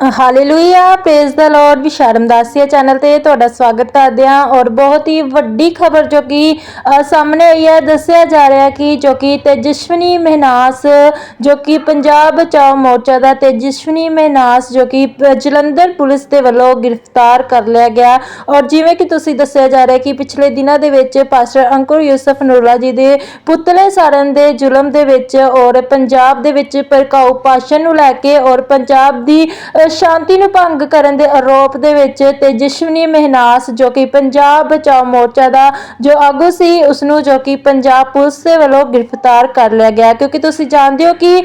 Hallelujah praise the lord ਵੀ ਸ਼ਰਮਦਾਸੀਆ channel ਤੇ ਤੁਹਾਡਾ ਸਵਾਗਤ ਕਰਦੇ ਹਾਂ ਔਰ ਬਹੁਤ ਹੀ ਵੱਡੀ ਖਬਰ ਜੋ ਕਿ ਸਾਹਮਣੇ ਆਈ ਹੈ, ਦੱਸਿਆ ਜਾ ਰਿਹਾ ਕਿ ਜੋ ਕਿ ਤੇਜਸਵਨੀ ਮਹਿਨਾਸ, ਜੋ ਕਿ ਪੰਜਾਬ ਬਚਾਓ ਮੋਰਚਾ ਦਾ ਤੇਜਸਵਨੀ ਮਹਿਨਾਸ ਜੋ ਕਿ ਜਲੰਧਰ ਪੁਲਿਸ ਦੇ ਵੱਲੋਂ ਗ੍ਰਿਫਤਾਰ ਕਰ ਲਿਆ ਗਿਆ ਔਰ ਜਿਵੇਂ ਕਿ ਤੁਸੀਂ ਦੱਸਿਆ ਜਾ ਰਿਹਾ ਕਿ ਪਿਛਲੇ ਦਿਨਾਂ ਦੇ ਵਿੱਚ ਪਾਸਟਰ ਅੰਕੁਰ ਯੂਸਫ ਨੂਰਲਾ ਜੀ ਦੇ ਪੁਤਲੇ ਸਾੜਨ ਦੇ ਜ਼ੁਲਮ ਦੇ ਵਿੱਚ ਔਰ ਪੰਜਾਬ ਦੇ ਵਿੱਚ ਭੜਕਾਊ ਭਾਸ਼ਣ ਨੂੰ ਲੈ ਕੇ ਔਰ ਪੰਜਾਬ ਦੀ ਸ਼ਾਂਤੀ ਨੂੰ ਭੰਗ ਕਰਨ ਦੇ ਆਰੋਪ ਦੇ ਵਿੱਚ ਤੇਜਸਵਨੀ ਮਹਿਨਾਸ, ਜੋ ਕਿ ਪੰਜਾਬ ਬਚਾਓ ਮੋਰਚਾ ਦਾ ਜੋ ਆਗੂ ਸੀ ਉਸ ਨੂੰ ਜੋ ਕਿ ਪੰਜਾਬ ਪੁਲਿਸ ਦੇ ਵੱਲੋਂ ਗ੍ਰਿਫਤਾਰ ਕਰ ਲਿਆ ਗਿਆ। ਕਿਉਂਕਿ ਤੁਸੀਂ ਜਾਣਦੇ ਹੋ ਕਿ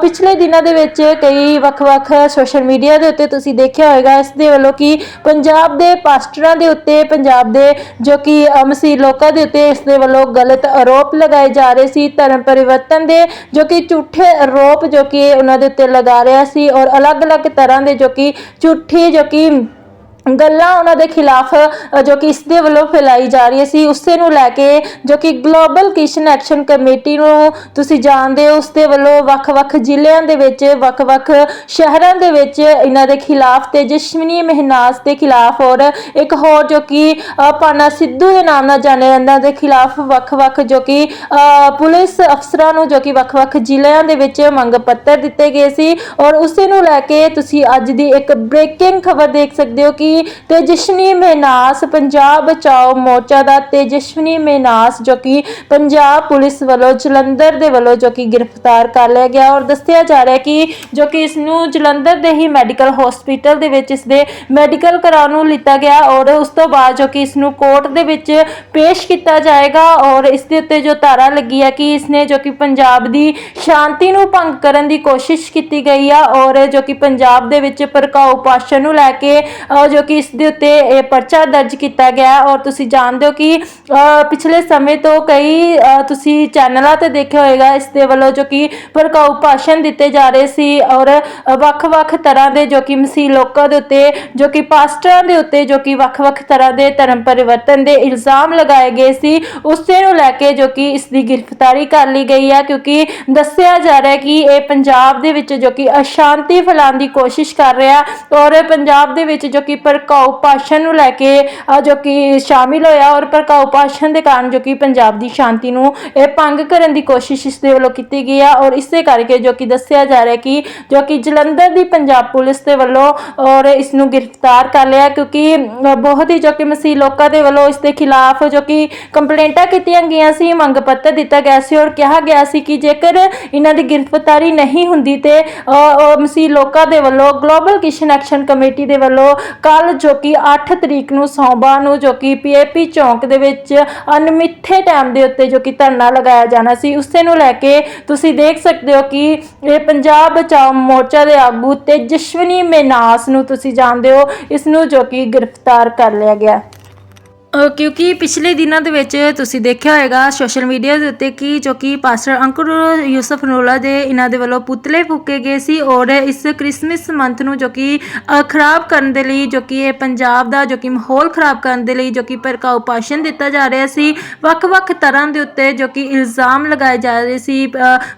ਪਿਛਲੇ ਦਿਨਾਂ ਦੇ ਵਿੱਚ ਕਈ ਵੱਖ-ਵੱਖ ਸੋਸ਼ਲ ਮੀਡੀਆ ਦੇ ਉੱਤੇ ਤੁਸੀਂ ਦੇਖਿਆ ਹੋਵੇਗਾ ਇਸ ਦੇ ਵੱਲੋਂ ਕਿ ਪੰਜਾਬ ਦੇ ਪਾਸਟਰਾਂ ਦੇ ਉੱਤੇ, ਪੰਜਾਬ ਦੇ ਜੋ ਕਿ ਮਸੀਹ ਲੋਕਾਂ ਦੇ ਉੱਤੇ ਇਸ ਦੇ ਵੱਲੋਂ ਗਲਤ ਆਰੋਪ ਲਗਾਏ ਜਾ ਰਹੇ ਸੀ। ਧਰਮ ਪਰਿਵਰਤਨ ਦੇ ਜੋ ਕਿ ਝੂਠੇ ਆਰੋਪ ਜੋ ਕਿ ਉਹਨਾਂ ਦੇ ਉੱਤੇ ਲਗਾ ਰਿਹਾ ਸੀ ਔਰ ਅਲੱਗ-ਅਲੱਗ ਤਰ੍ਹਾਂ ਦੇ ਜੋ ਕਿ ਝੂਠੀ ਜੋ ਕਿ ਗੱਲਾਂ ਉਹਨਾਂ ਦੇ ਖਿਲਾਫ ਜੋ ਕਿ ਇਸ ਦੇ ਵੱਲੋਂ ਫੈਲਾਈ ਜਾ ਰਹੀ ਸੀ ਉਸੇ ਨੂੰ ਲੈ ਕੇ ਜੋ ਕਿ ਗਲੋਬਲ ਕਿਸ਼ਨ ਐਕਸ਼ਨ ਕਮੇਟੀ ਨੂੰ ਤੁਸੀਂ ਜਾਣਦੇ ਹੋ ਉਸ ਦੇ ਵੱਲੋਂ ਵੱਖ-ਵੱਖ ਜ਼ਿਲ੍ਹਿਆਂ ਦੇ ਵਿੱਚ ਵੱਖ-ਵੱਖ ਸ਼ਹਿਰਾਂ ਦੇ ਵਿੱਚ ਇਹਨਾਂ ਦੇ ਖਿਲਾਫ ਤੇਜਸਵਨੀ ਮਹਿਨਾਸ ਦੇ ਖਿਲਾਫ ਔਰ ਇੱਕ ਹੋਰ ਜੋ ਕਿ ਅ, ਪਾਨਾ ਸਿੱਧੂ ਦੇ ਨਾਮ ਨਾਲ ਜਾਣਿਆ ਜਾਂਦਾ ਦੇ ਖਿਲਾਫ ਵੱਖ-ਵੱਖ ਜੋ ਕਿ ਪੁਲਿਸ ਅਫਸਰਾਂ ਨੂੰ ਜੋ ਕਿ ਵੱਖ-ਵੱਖ ਜ਼ਿਲ੍ਹਿਆਂ ਦੇ ਵਿੱਚ ਮੰਗ ਪੱਤਰ ਦਿੱਤੇ ਗਏ ਸੀ ਔਰ ਉਸੇ ਨੂੰ ਲੈ ਕੇ ਤੁਸੀਂ ਅੱਜ ਦੀ ਇੱਕ ਬ੍ਰੇਕਿੰਗ ਖਬਰ ਦੇਖ ਸਕਦੇ ਹੋ ਕਿ ਤੇਜਸਵਨੀ ਮਹਿਨਾਸ ਪੰਜਾਬ ਬਚਾਓ ਮੋਰਚਾ ਦਾ ਤੇਜਸਵਨੀ ਮਹਿਨਾਸ ਜੋ ਕਿ ਪੰਜਾਬ ਪੁਲਿਸ ਵੱਲੋਂ ਜਲੰਧਰ ਦੇ ਵੱਲੋਂ ਜੋ ਕਿ ਗ੍ਰਿਫਤਾਰ ਕਰ ਲਿਆ ਗਿਆ ਔਰ ਦੱਸਿਆ ਜਾ ਰਿਹਾ ਕਿ ਜੋ ਕਿ ਇਸ ਨੂੰ ਜਲੰਧਰ ਦੇ ਹੀ ਮੈਡੀਕਲ ਹਸਪੀਟਲ ਦੇ ਵਿੱਚ ਇਸ ਦੇ ਮੈਡੀਕਲ ਕਰਾਉਣ ਨੂੰ ਲਿੱਤਾ ਗਿਆ ਔਰ ਉਸ ਤੋਂ ਬਾਅਦ ਜੋ ਕਿ ਇਸ ਨੂੰ ਕੋਰਟ ਦੇ ਵਿੱਚ ਪੇਸ਼ ਕੀਤਾ ਜਾਏਗਾ ਔਰ ਇਸ ਦੇ ਉੱਤੇ ਜੋ ਧਾਰਾ ਲੱਗੀ ਹੈ ਕਿ ਇਸ ਨੇ ਜੋ ਕਿ ਪੰਜਾਬ ਦੀ ਸ਼ਾਂਤੀ ਨੂੰ ਭੰਗ ਕਰਨ ਦੀ ਕੋਸ਼ਿਸ਼ ਕੀਤੀ ਗਈ ਆ ਔਰ ਜੋ ਕਿ ਪੰਜਾਬ ਦੇ ਵਿੱਚ ਭੜਕਾਊ ਭਾਸ਼ਣ ਨੂੰ ਲੈ ਕੇ ਜੋ ਕਿ ਇਸ ਦੇ ਉੱਤੇ ਇਹ ਪਰਚਾ ਦਰਜ ਕੀਤਾ ਗਿਆ ਔਰ ਤੁਸੀਂ ਜਾਣਦੇ ਹੋ ਕਿ ਪਿਛਲੇ ਸਮੇਂ ਤੋਂ ਕਈ ਤੁਸੀਂ ਚੈਨਲਾਂ ਤੇ ਦੇਖਿਆ ਹੋਵੇਗਾ ਇਸ ਦੇ ਵੱਲੋਂ ਜੋ ਕਿ ਭੜਕਾਊ ਭਾਸ਼ਣ ਦਿੱਤੇ ਜਾ ਰਹੇ ਸੀ ਔਰ ਵੱਖ-ਵੱਖ ਤਰ੍ਹਾਂ ਦੇ ਜੋ ਕਿ ਮਸੀਹ ਲੋਕਾਂ ਦੇ ਉੱਤੇ, ਜੋ ਕਿ ਪਾਸਟਰਾਂ ਦੇ ਉੱਤੇ ਜੋ ਕਿ ਵੱਖ-ਵੱਖ ਤਰ੍ਹਾਂ ਦੇ ਧਰਮ ਪਰਿਵਰਤਨ ਦੇ ਇਲਜ਼ਾਮ ਲਗਾਏ ਗਏ ਸੀ, ਉਸੇ ਨੂੰ ਲੈ ਕੇ ਜੋ ਕਿ ਇਸ ਦੀ ਗ੍ਰਿਫਤਾਰੀ ਕਰ ਲਈ ਗਈ ਹੈ ਕਿਉਂਕਿ ਦੱਸਿਆ ਜਾ ਰਿਹਾ ਹੈ ਕਿ ਇਹ ਪੰਜਾਬ ਦੇ ਵਿੱਚ ਜੋ ਕਿ ਅਸ਼ਾਂਤੀ ਫੈਲਾਉਣ ਦੀ ਕੋਸ਼ਿਸ਼ ਕਰ ਰਿਹਾ ਔਰ ਪੰਜਾਬ ਦੇ ਵਿੱਚ ਜੋ ਕਿ ਭੜਕਾਊ ਭਾਸ਼ਣ ਨੂੰ ਲੈ ਕੇ ਜੋ ਕਿ ਸ਼ਾਮਿਲ ਹੋਇਆ ਔਰ ਭੜਕਾਊ ਭਾਸ਼ਣ ਦੇ ਕਾਰਨ ਜੋ ਕਿ ਪੰਜਾਬ ਦੀ ਸ਼ਾਂਤੀ ਨੂੰ ਇਹ ਭੰਗ ਕਰਨ ਦੀ ਕੋਸ਼ਿਸ਼ ਇਸ ਦੇ ਵੱਲੋਂ ਕੀਤੀ ਗਈ ਆ ਔਰ ਇਸੇ ਕਰਕੇ ਜੋ ਕਿ ਦੱਸਿਆ ਜਾ ਰਿਹਾ ਕਿ ਜੋ ਕਿ ਜਲੰਧਰ ਦੀ ਪੰਜਾਬ ਪੁਲਿਸ ਦੇ ਵੱਲੋਂ ਔਰ ਇਸ ਨੂੰ ਗ੍ਰਿਫਤਾਰ ਕਰ ਲਿਆ ਕਿਉਂਕਿ ਬਹੁਤ ਹੀ ਜੋ ਕਿ ਮਸੀਹ ਲੋਕਾਂ ਦੇ ਵੱਲੋਂ ਇਸ ਦੇ ਖਿਲਾਫ ਜੋ ਕਿ ਕੰਪਲੇਂਟਾਂ ਕੀਤੀਆਂ ਗਈਆਂ ਸੀ, ਮੰਗ ਪੱਤਰ ਦਿੱਤਾ ਗਿਆ ਸੀ ਔਰ ਕਿਹਾ ਗਿਆ ਸੀ ਕਿ ਜੇਕਰ ਇਹਨਾਂ ਦੀ ਗ੍ਰਿਫਤਾਰੀ ਨਹੀਂ ਹੁੰਦੀ ਤੇ ਮਸੀਹ ਲੋਕਾਂ ਦੇ ਵੱਲੋਂ ਗਲੋਬਲ ਕਿਸ਼ਨ ਐਕਸ਼ਨ ਕਮੇਟੀ ਦੇ ਵੱਲੋਂ ਕੱਲ ਜੋ ਕਿ 8 ਤਰੀਕ ਨੂੰ ਸੋਮਵਾਰ ਨੂੰ ਜੋ ਕਿ ਪੀਏਪੀ ਚੌਂਕ ਦੇ ਵਿੱਚ ਅਨਮਿੱਥੇ ਟਾਈਮ ਦੇ ਉੱਤੇ ਜੋ ਕਿ ਧਰਨਾ ਲਗਾਇਆ ਜਾਣਾ ਸੀ, ਉਸੇ ਨੂੰ ਲੈ ਕੇ ਤੁਸੀਂ ਦੇਖ ਸਕਦੇ ਹੋ ਕਿ ਇਹ ਪੰਜਾਬ ਬਚਾਓ ਮੋਰਚਾ ਦੇ ਆਗੂ ਤੇਜਸਵਨੀ ਮੇਨਾਸ ਨੂੰ ਤੁਸੀਂ ਜਾਣਦੇ ਹੋ, ਇਸ ਨੂੰ ਜੋ ਕਿ ਗ੍ਰਿਫਤਾਰ ਕਰ ਲਿਆ ਗਿਆ। ਕਿਉਂਕਿ ਪਿਛਲੇ ਦਿਨਾਂ ਦੇ ਵਿੱਚ ਤੁਸੀਂ ਦੇਖਿਆ ਹੋਏਗਾ ਸੋਸ਼ਲ ਮੀਡੀਆ ਦੇ ਉੱਤੇ ਕਿ ਜੋ ਕਿ ਪਾਸਟਰ ਅੰਕੁਰ ਯੂਸਫ ਨੂਰਲਾ ਦੇ ਇਹਨਾਂ ਦੇ ਵੱਲੋਂ ਪੁਤਲੇ ਫੂਕੇ ਗਏ ਸੀ ਔਰ ਇਸ ਕ੍ਰਿਸਮਸ ਮੰਥ ਨੂੰ ਜੋ ਕਿ ਖਰਾਬ ਕਰਨ ਦੇ ਲਈ ਜੋ ਕਿ ਇਹ ਪੰਜਾਬ ਦਾ ਜੋ ਕਿ ਮਾਹੌਲ ਖਰਾਬ ਕਰਨ ਦੇ ਲਈ ਜੋ ਕਿ ਭੜਕਾਊ ਭਾਸ਼ਣ ਦਿੱਤਾ ਜਾ ਰਿਹਾ ਸੀ। ਵੱਖ-ਵੱਖ ਤਰ੍ਹਾਂ ਦੇ ਉੱਤੇ ਜੋ ਕਿ ਇਲਜ਼ਾਮ ਲਗਾਏ ਜਾ ਰਹੇ ਸੀ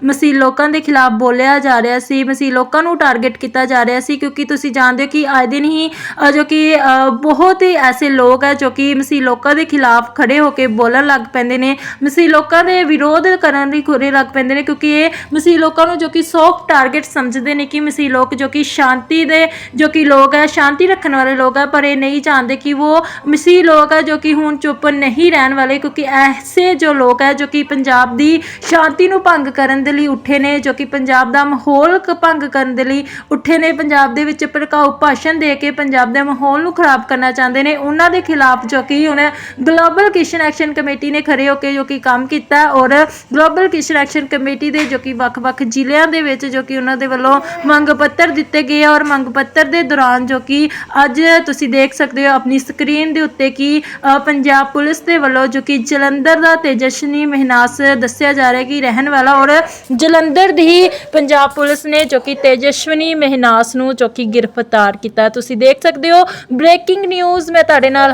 ਮਸੀਹ ਲੋਕਾਂ ਦੇ ਖਿਲਾਫ ਬੋਲਿਆ ਜਾ ਰਿਹਾ ਸੀ, ਮਸੀਹ ਲੋਕਾਂ ਨੂੰ ਟਾਰਗੇਟ ਕੀਤਾ ਜਾ ਰਿਹਾ ਸੀ ਕਿਉਂਕਿ ਤੁਸੀਂ ਜਾਣਦੇ ਹੋ ਕਿ ਆਏ ਦਿਨ ਹੀ ਜੋ ਕਿ ਬਹੁਤ ਹੀ ਐਸੇ ਲੋਕ ਹੈ ਜੋ ਕਿ ਮਸੀਹ ਲੋਕਾਂ ਦੇ ਖਿਲਾਫ ਖੜੇ ਹੋ ਕੇ ਬੋਲਣ ਲੱਗ ਪੈਂਦੇ ਨੇ, ਮਸੀਹ ਲੋਕਾਂ ਦੇ ਵਿਰੋਧ ਕਰਨ ਲਈ ਖੁਰੇ ਲੱਗ ਪੈਂਦੇ ਨੇ, ਕਿਉਂਕਿ ਇਹ ਮਸੀਹ ਲੋਕਾਂ ਨੂੰ ਜੋ ਕਿ ਸੌਫਟ ਟਾਰਗੇਟ ਸਮਝਦੇ ਨੇ ਕਿ ਮਸੀਹ ਲੋਕ ਜੋ ਕਿ ਸ਼ਾਂਤੀ ਦੇ, ਜੋ ਕਿ ਲੋਕ ਹੈ, ਸ਼ਾਂਤੀ ਰੱਖਣ ਵਾਲੇ ਲੋਕ ਹੈ, ਪਰ ਇਹ ਨਹੀਂ ਜਾਣਦੇ ਕਿ ਉਹ ਮਸੀਹ ਲੋਕ ਹੈ ਜੋ ਕਿ ਹੁਣ ਚੁੱਪ ਨਹੀਂ ਰਹਿਣ ਵਾਲੇ, ਕਿਉਂਕਿ ਐਸੇ ਜੋ ਲੋਕ ਹੈ ਜੋ ਕਿ ਪੰਜਾਬ ਦੀ ਸ਼ਾਂਤੀ ਨੂੰ ਭੰਗ ਕਰਨ ਦੇ ਲਈ ਉੱਠੇ ਨੇ, ਜੋ ਕਿ ਪੰਜਾਬ ਦਾ ਮਾਹੌਲ ਭੰਗ ਕਰਨ ਦੇ ਲਈ ਉੱਠੇ ਨੇ, ਪੰਜਾਬ ਦੇ ਵਿੱਚ ਭੜਕਾਊ ਭਾਸ਼ਣ ਦੇ ਕੇ ਪੰਜਾਬ ਦੇ ਮਾਹੌਲ ਨੂੰ ਖਰਾਬ ਕਰਨਾ ਚਾਹੁੰਦੇ ਨੇ, ਉਹਨਾਂ ਦੇ ਖਿਲਾਫ ਜੋ ਕਿ ਹੁਣ ਗਲੋਬਲ ਕਿਸ਼ਨ ਐਕਸ਼ਨ ਕਮੇਟੀ ਨੇ ਖੜੇ ਹੋ ਕੇ ਜੋ ਕਿ ਕੰਮ ਕੀਤਾ ਔਰ ਗਲੋਬਲ ਕਿਸ਼ਨ ਐਕਸ਼ਨ ਕਮੇਟੀ ਦੇ ਜੋ ਕਿ ਵੱਖ-ਵੱਖ ਜ਼ਿਲ੍ਹਿਆਂ ਦੇ ਵਿੱਚ ਜੋ ਕਿ ਉਹਨਾਂ ਦੇ ਵੱਲੋਂ ਮੰਗ ਪੱਤਰ ਦਿੱਤੇ ਗਏ ਔਰ ਮੰਗ ਪੱਤਰ ਦੇ ਦੌਰਾਨ ਜੋ ਕਿ ਅੱਜ ਤੁਸੀਂ ਦੇਖ ਸਕਦੇ ਹੋ ਆਪਣੀ ਸਕਰੀਨ ਦੇ ਉੱਤੇ ਕਿ ਪੰਜਾਬ ਪੁਲਿਸ ਦੇ ਵੱਲੋਂ ਜੋ ਕਿ ਜਲੰਧਰ ਦਾ ਤੇਜਸਵਨੀ ਮਹਿਨਾਸ ਦੱਸਿਆ ਜਾ ਰਿਹਾ ਕਿ ਰਹਿਣ ਵਾਲਾ ਔਰ ਜਲੰਧਰ ਦੀ ਪੰਜਾਬ ਪੁਲਿਸ ਨੇ ਜੋ ਕਿ ਤੇਜਸਵਨੀ ਮਹਿਨਾਸ ਨੂੰ ਜੋ ਕਿ ਗ੍ਰਿਫਤਾਰ ਕੀਤਾ। ਤੁਸੀਂ ਦੇਖ ਸਕਦੇ ਹੋ ਬ੍ਰੇਕਿੰਗ ਨਿਊਜ਼ ਮੈਂ ਤੁਹਾਡੇ ਨਾਲ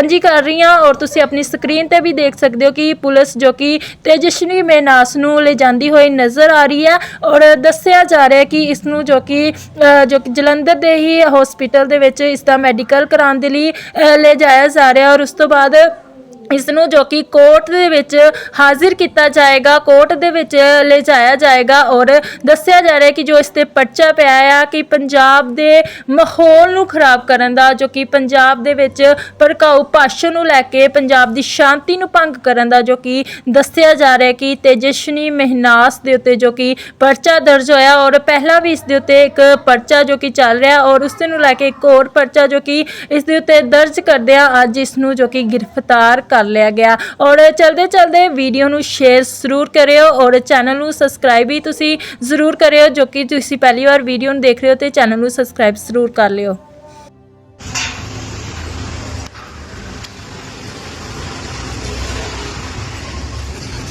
ਸਾਂਝੀ ਕਰ ਰਹੀ ਹਾਂ ਔਰ ਤੁਸੀਂ ਆਪਣੀ ਸਕਰੀਨ ਤੇ ਵੀ ਦੇਖ ਸਕਦੇ ਹੋ ਕਿ ਪੁਲਿਸ ਜੋ ਕਿ ਤੇਜਸਵਨੀ ਮੇਨਾਸ ਨੂੰ ਲੈ ਜਾਂਦੀ ਹੋਈ ਨਜ਼ਰ ਆ ਰਹੀ ਹੈ ਔਰ ਦੱਸਿਆ ਜਾ ਰਿਹਾ ਹੈ ਕਿ ਇਸ ਨੂੰ ਜੋ ਕਿ ਅ, ਜੋ ਕਿ ਜਲੰਧਰ ਦੇ ਹੀ ਹਸਪੀਟਲ ਦੇ ਵਿੱਚ ਇਸ ਦਾ ਮੈਡੀਕਲ ਕਰਾਉਣ ਦੇ ਲਈ ਅ, ਲੈ ਜਾਇਆ ਜਾ ਰਿਹਾ ਔਰ ਉਸ ਤੋਂ ਬਾਅਦ ਇਸ ਨੂੰ ਜੋ ਕਿ ਕੋਰਟ ਦੇ ਵਿੱਚ ਹਾਜ਼ਰ ਕੀਤਾ ਜਾਏਗਾ, ਕੋਰਟ ਦੇ ਵਿੱਚ ਲਿਜਾਇਆ ਜਾਏਗਾ ਔਰ ਦੱਸਿਆ ਜਾ ਰਿਹਾ ਕਿ ਜੋ ਇਸ ਤੇ ਪਰਚਾ ਪਿਆ ਆ ਕਿ ਪੰਜਾਬ ਦੇ ਮਾਹੌਲ ਨੂੰ ਖਰਾਬ ਕਰਨ ਦਾ, ਜੋ ਕਿ ਪੰਜਾਬ ਦੇ ਵਿੱਚ ਭੜਕਾਊ ਭਾਸ਼ਣ ਨੂੰ ਲੈ ਕੇ ਪੰਜਾਬ ਦੀ ਸ਼ਾਂਤੀ ਨੂੰ ਭੰਗ ਕਰਨ ਦਾ, ਜੋ ਕਿ ਦੱਸਿਆ ਜਾ ਰਿਹਾ ਕਿ ਤੇਜਸਵਨੀ ਮਹਿਨਾਸ ਦੇ ਉੱਤੇ ਜੋ ਕਿ ਪਰਚਾ ਦਰਜ ਹੋਇਆ ਔਰ ਪਹਿਲਾਂ ਵੀ ਇਸ ਦੇ ਉੱਤੇ ਇੱਕ ਪਰਚਾ ਜੋ ਕਿ ਚੱਲ ਰਿਹਾ ਔਰ ਉਸ ਨੂੰ ਲੈ ਕੇ ਇੱਕ ਹੋਰ ਪਰਚਾ ਜੋ ਕਿ ਇਸ ਦੇ ਉੱਤੇ ਦਰਜ ਕਰਦੇ ਆ ਅੱਜ ਇਸ ਨੂੰ ਜੋ ਕਿ ਗ੍ਰਿਫਤਾਰ ਕਰ ਲਿਆ ਗਿਆ। ਔਰ ਚਲਦੇ ਚਲਦੇ ਵੀਡੀਓ ਨੂੰ ਸ਼ੇਅਰ ਜ਼ਰੂਰ ਕਰਿਓ ਔਰ ਚੈਨਲ ਨੂੰ ਸਬਸਕ੍ਰਾਈਬ ਵੀ ਤੁਸੀਂ ਜ਼ਰੂਰ ਕਰਿਓ ਜੋ ਕਿ ਤੁਸੀਂ ਪਹਿਲੀ ਵਾਰ ਵੀਡੀਓ ਨੂੰ ਦੇਖ ਰਹੇ ਹੋ ਤੇ ਚੈਨਲ ਨੂੰ ਸਬਸਕ੍ਰਾਈਬ ਜ਼ਰੂਰ ਕਰ ਲਿਓ।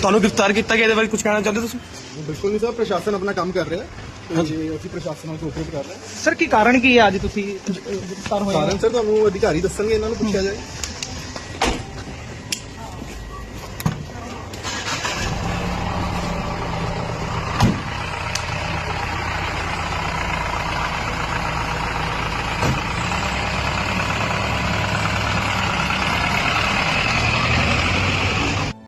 ਤੁਹਾਨੂੰ ਗ੍ਰਿਫਤਾਰ ਕੀਤਾ ਗਿਆ ਇਹਦੇ ਬਾਰੇ ਕੁਝ ਕਹਿਣਾ ਚਾਹੁੰਦੇ ਤੁਸੀਂ? ਬਿਲਕੁਲ ਨਹੀਂ ਸਰ ਪ੍ਰਸ਼ਾਸਨ ਆਪਣਾ ਕੰਮ ਕਰ ਰਿਹਾ ਹੈ। ਤੇ ਅਸੀਂ ਪ੍ਰਸ਼ਾਸਨ ਨਾਲ ਕੋਆਪਰੇਟ ਕਰ ਰਹੇ ਹਾਂ। ਸਰ ਕੀ ਕਾਰਨ ਕੀ ਹੈ ਅੱਜ ਤੁਸੀਂ ਗ੍ਰਿਫਤਾਰ ਹੋਏ ਹੋ? ਕਾਰਨ ਸਰ ਤੁਹਾਨੂੰ ਅਧਿਕਾਰੀ ਦੱਸਣਗੇ ਇਹਨਾਂ ਨੂੰ ਪੁੱਛਿਆ ਜਾਏ।